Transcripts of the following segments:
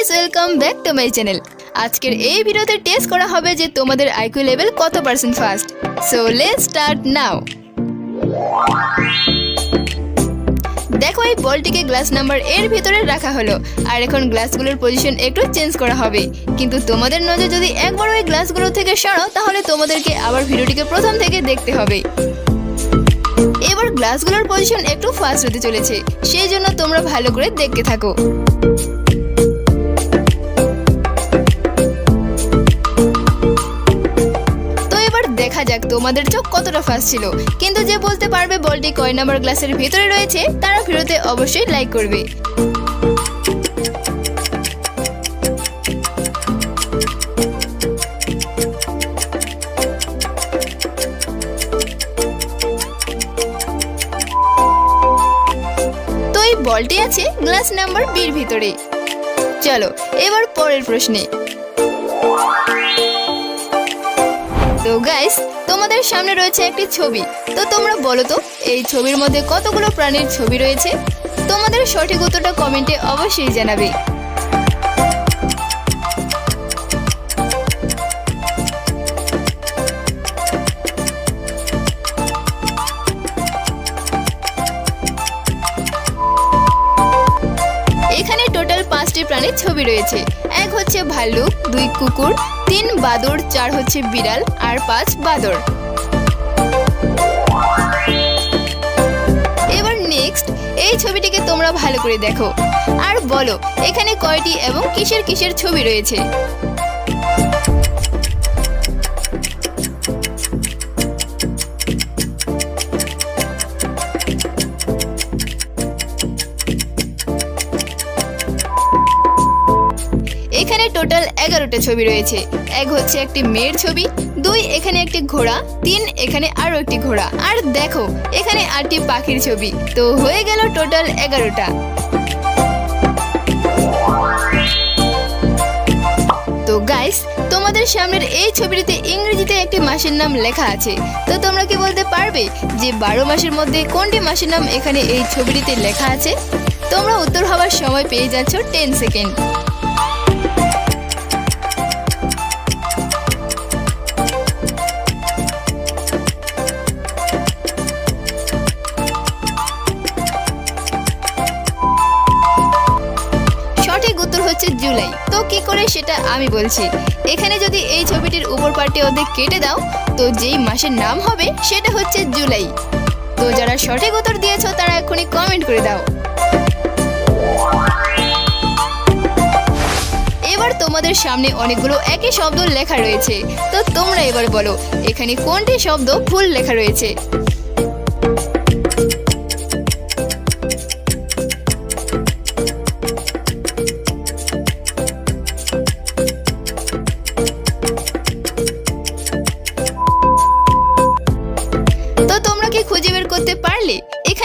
Guys welcome back to my channel আজকের এই ভিডিওতে টেস্ট করা হবে যে তোমাদের আইকিউ লেভেল কত percent fast so let's start now দেখো, এই বলটিকে গ্লাস নাম্বার এর ভিতরে রাখা হলো। আর এখন গ্লাসগুলোর পজিশন একটু চেঞ্জ করা হবে। কিন্তু তোমাদের নজর যদি একবার ওই গ্লাসগুলো থেকে সরো, তাহলে তোমাদেরকে আবার ভিডিওটিকে প্রথম থেকে দেখতে হবে। এবার গ্লাসগুলোর পজিশন একটু ফাস্ট হতে চলেছে। সেই জন্য তোমরা ভালো করে দেখতে থাকো। তোমাদের চোখ কতটা ফাস্ট ছিল? কিন্তু যে বলতে পারবে বলটি কয় নাম্বার গ্লাসের ভিতরে রয়েছে, তারা ভিডিওতে অবশ্যই লাইক করবে। বলটি আছে গ্লাস নাম্বার বির ভিতরে। চলো, এবার পরের প্রশ্নে। তো গাইস তোমাদের সামনে রয়েছে একটি ছবি। তো তোমরা বলো তো, এই ছবির মধ্যে কতগুলো প্রাণীর ছবি রয়েছে? তোমাদের সঠিক উত্তরটা কমেন্টে অবশ্যই জানাবে। এখানে টোটাল পাঁচটি প্রাণীর ছবি রয়েছে। এক হচ্ছে ভাল্লুক, দুই কুকুর তিন বাদর চার হচ্ছে বিড়াল, আর পাঁচ বাদর এবার নেক্সট এই ছবিটিকে তোমরা ভালো করে দেখো। আর বলো, এখানে কয়টি এবং কিসের কিসের ছবি রয়েছে? টোটাল এগারোটা ছবি রয়েছে। এক হচ্ছে একটি মেয়ের ছবি, দুই এখানে একটি ঘোড়া, তিন এখানে আরও একটি ঘোড়া। আর দেখো, এখানে আটটি পাখির ছবি। তো হয়ে গেল টোটাল এগারোটা। তো গাইস তোমাদের সামনের এই ছবিটিতে ইংরেজিতে একটি মাসের নাম লেখা আছে। তো তোমরা কি বলতে পারবে যে বারো মাসের মধ্যে কোনটি মাসের নাম এখানে এই ছবিটিতে লেখা আছে? তোমরা উত্তর হওয়ার সময় পেয়ে যাচ্ছ টেন সেকেন্ড জুলাই তো কি করে সেটা আমি বলছি। এখানে যদি এই ছবিটির উপর পার্টে অর্ধেক কেটে দাও, তো যেই মাসের নাম হবে সেটা হচ্ছে জুলাই। তো যারা সঠিক উত্তর দিয়েছ, তারা এক্ষুনি কমেন্ট করে দাও। এবার তোমাদের সামনে অনেকগুলো একই শব্দ লেখা রয়েছে। তো তোমরা এবার বলো, এখানে কোনটি শব্দ ভুল লেখা রয়েছে?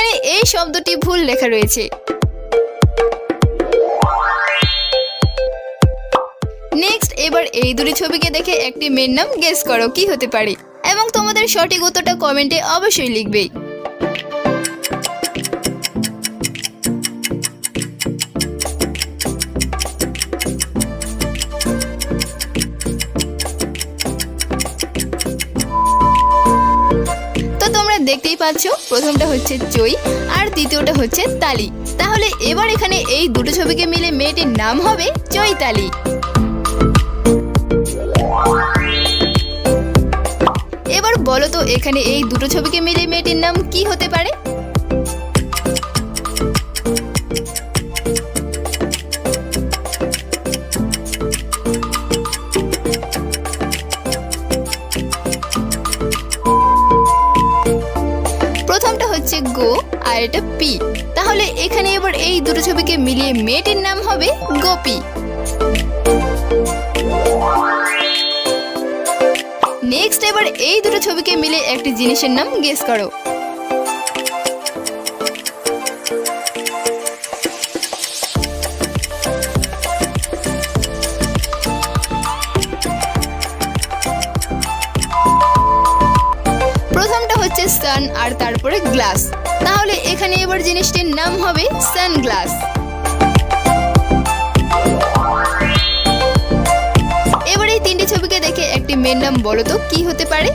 এখানে এই শব্দটি ভুল লেখা রয়েছে। নেক্সট এবার এই দুটি ছবিকে দেখে একটি মেয়ের নাম গেস করো, কি হতে পারে? এবং তোমাদের সঠিক উত্তরটা কমেন্টে অবশ্যই লিখবে। দেখতেই পাচ্ছ? প্রথমটা হচ্ছে চই আর দ্বিতীয়টা হচ্ছে তালি। তাহলে এবার এখানে এই দুটো ছবিকে মিলে মেয়েটির নাম হবে চৈতালি এবার বলো তো, এখানে এই দুটো ছবিকে মিলে মেয়েটির নাম কি হতে পারে? প্রথমটা হচ্ছে গো আর এটা পি। তাহলে এখানে এবার এই দুটো ছবিকে মিলিয়ে মেয়েটির নাম হবে গোপি। নেক্সট এবার এই দুটো ছবিকে মিলে একটি জিনিসের নাম গেস করো। সান আর তারপরে গ্লাস। তাহলে এখানে এবার জিনিসটির নাম হবে সানগ্লাস। এবার এই তিনটি ছবিকে দেখে একটি মেয়ের নাম বলো তো, কি হতে পারে?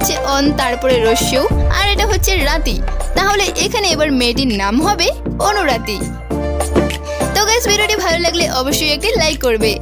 হচ্ছে অন, তারপরে রস্যু আর এটা হচ্ছে রাতি। তাহলে এখানে এবার মেয়েটির নাম হবে অনুরাতি। তো গাইস ভিডিওটি ভালো লাগলে অবশ্যই একটি লাইক করবে।